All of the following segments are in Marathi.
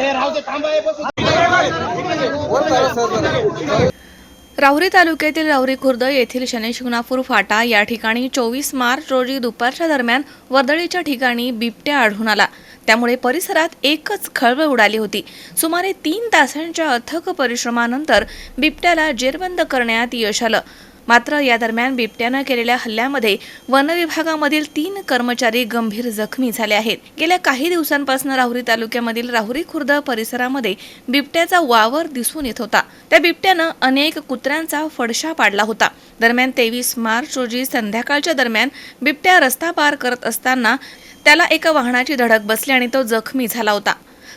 ए राहू दे थांबा राहुरी तालुक्यातील राहुरी खुर्द येथील शनिशिंगणापूर फाटा या ठिकाणी चोवीस मार्च रोजी दुपारच्या दरम्यान वर्दळीच्या ठिकाणी बिबट्या आढळून आला. त्यामुळे परिसरात एकच खळबळ उडाली होती. सुमारे तीन तासांच्या अथक परिश्रमानंतर बिबट्याला जेरबंद करण्यात यश आलं. मात्र या दरम्यान बिबट्यानं केलेल्या हल्ल्यामध्ये वनविभागामधील तीन कर्मचारी गंभीर जखमी झाले आहेत. गेल्या काही दिवसांपासून राहुरी तालुक्यामधील राहुरी खुर्द परिसरामध्ये बिबट्याचा वावर दिसून येत होता. त्या बिबट्यानं अनेक कुत्र्यांचा फडशा पाडला होता. दरम्यान तेवीस मार्च रोजी संध्याकाळच्या दरम्यान बिबट्या रस्ता पार करत असताना त्याला एका वाहनाची धडक बसली आणि तो जखमी झाला होता.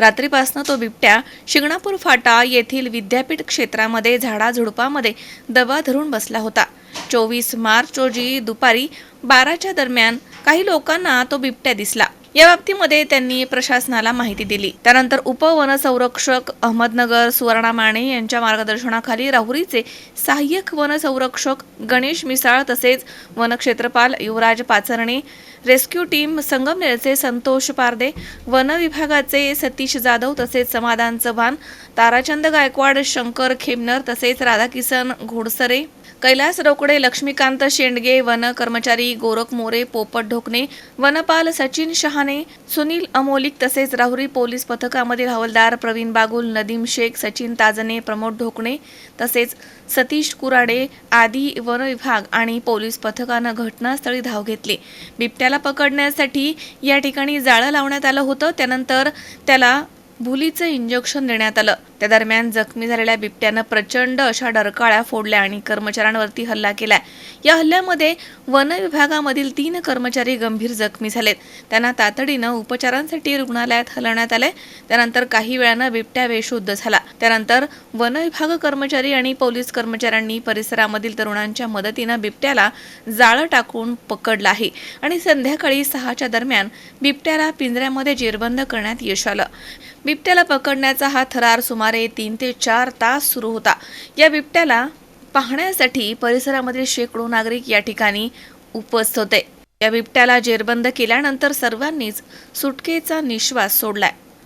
रात्रीपासून तो बिबट्या शिंगणापूर फाटा येथील विद्यापीठ क्षेत्रामध्ये झाडाझुडपामध्ये दबा धरून बसला होता. चोवीस मार्च रोजी दुपारी बाराच्या दरम्यान काही लोकांना तो बिबट्या दिसला. या बाबतीमध्ये त्यांनी प्रशासनाला माहिती दिली. त्यानंतर उपवनसंरक्षक अहमदनगर सुवर्णा माने यांच्या मार्गदर्शनाखाली राहुरीचे सहाय्यक वनसंरक्षक गणेश मिसाळ तसेच वनक्षेत्रपाल युवराज पाचरणे रेस्क्यू टीम संगमनेरचे संतोष पारदे वन विभागाचे सतीश जाधव तसेच समाधान चव्हाण ताराचंद गायकवाड शंकर खेमनर तसेच राधाकिसन घोडसरे कैलास रोकडे लक्ष्मीकांत शेंडगे वन कर्मचारी गोरख मोरे पोपट ढोकणे वनपाल सचिन शहाणे सुनील अमोलिक तसेच राहुरी पोलीस पथकामधील हवालदार प्रवीण बागुल नदीम शेख सचिन ताजने प्रमोद ढोकणे तसेच सतीश कुराडे आदी वन विभाग आणि पोलीस पथकानं घटनास्थळी धाव घेतली. बिबट्याला पकडण्यासाठी या ठिकाणी जाळं लावण्यात आलं होतं. त्यानंतर त्याला भुलीचं इंजेक्शन देण्यात आलं. त्या दरम्यान जखमी झालेल्या बिबट्यानं प्रचंड अशा डरकाळ्या फोडल्या आणि कर्मचाऱ्यांवरती हल्ला केला या हल्ल्यामध्ये वन विभागामधील तीन कर्मचारी गंभीर जखमी झालेत. त्यांना तातडीनं उपचारांसाठी रुग्णालयात हलवण्यात आले त्यानंतर काही वेळानं बिबट्या बेशुद्ध झाला. त्यानंतर वनविभाग कर्मचारी आणि पोलीस कर्मचाऱ्यांनी परिसरामधील तरुणांच्या मदतीनं बिबट्याला जाळं टाकून पकडलं आहे. आणि संध्याकाळी सहाच्या दरम्यान बिबट्याला पिंजऱ्यामध्ये जेरबंद करण्यात यश आलं. बिबट्याला पकडण्याचा हा थरार सुमारे तीन ते चार तास सुरू होता. या बिबट्याला पाहण्यासाठी परिसरामधील शेकडो नागरिक या ठिकाणी उपस्थित होते. या बिबट्याला जेरबंद केल्यानंतर सर्वांनीच सुटकेचा निश्वास सोडलाय.